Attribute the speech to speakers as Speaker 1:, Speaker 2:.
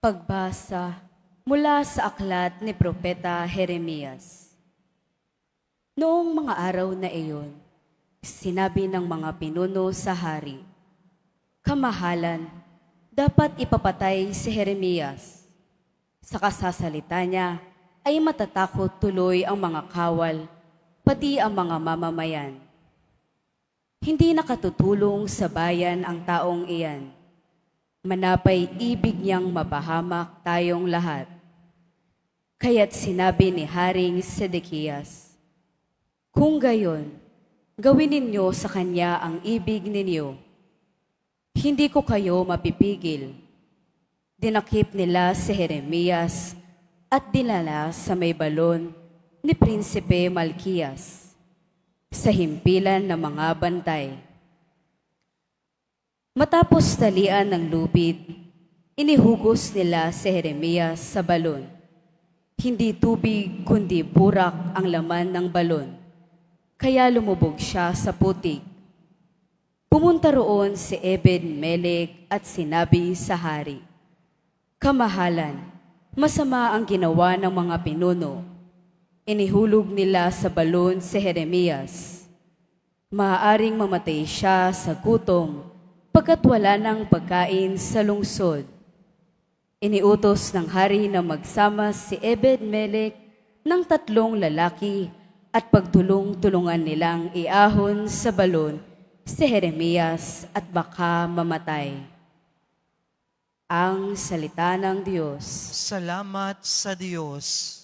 Speaker 1: Pagbasa mula sa aklat ni Propeta Jeremias. Noong mga araw na iyon, sinabi ng mga pinuno sa hari, Kamahalan, dapat ipapatay si Jeremias. Sa kasasalita niya ay matatakot tuloy ang mga kawal, pati ang mga mamamayan. Hindi nakatutulong sa bayan ang taong iyan. Manapay ibig niyang mapahamak tayong lahat. Kaya't sinabi ni Haring Sedekias, Kung gayon, gawin ninyo sa kanya ang ibig ninyo. Hindi ko kayo mapipigil. Dinakip nila si Jeremias at dinala sa may balon ni Prinsipe Malkias sa himpilan ng mga bantay. Matapos talian ng lupit, inihugos nila si Jeremias sa balon. Hindi tubig kundi burak ang laman ng balon, kaya lumubog siya sa putik. Pumunta roon si Ebed Melek at sinabi sa hari, Kamahalan, masama ang ginawa ng mga pinuno. Inihulog nila sa balon si Jeremias. Maaaring mamatay siya sa gutom pagkat wala ng pagkain sa lungsod. Iniutos ng hari na magsama si Ebed Melek ng tatlong lalaki at pagtulong-tulungan nilang iahon sa balon si Jeremias at baka mamatay. Ang salita ng Diyos.
Speaker 2: Salamat sa Diyos.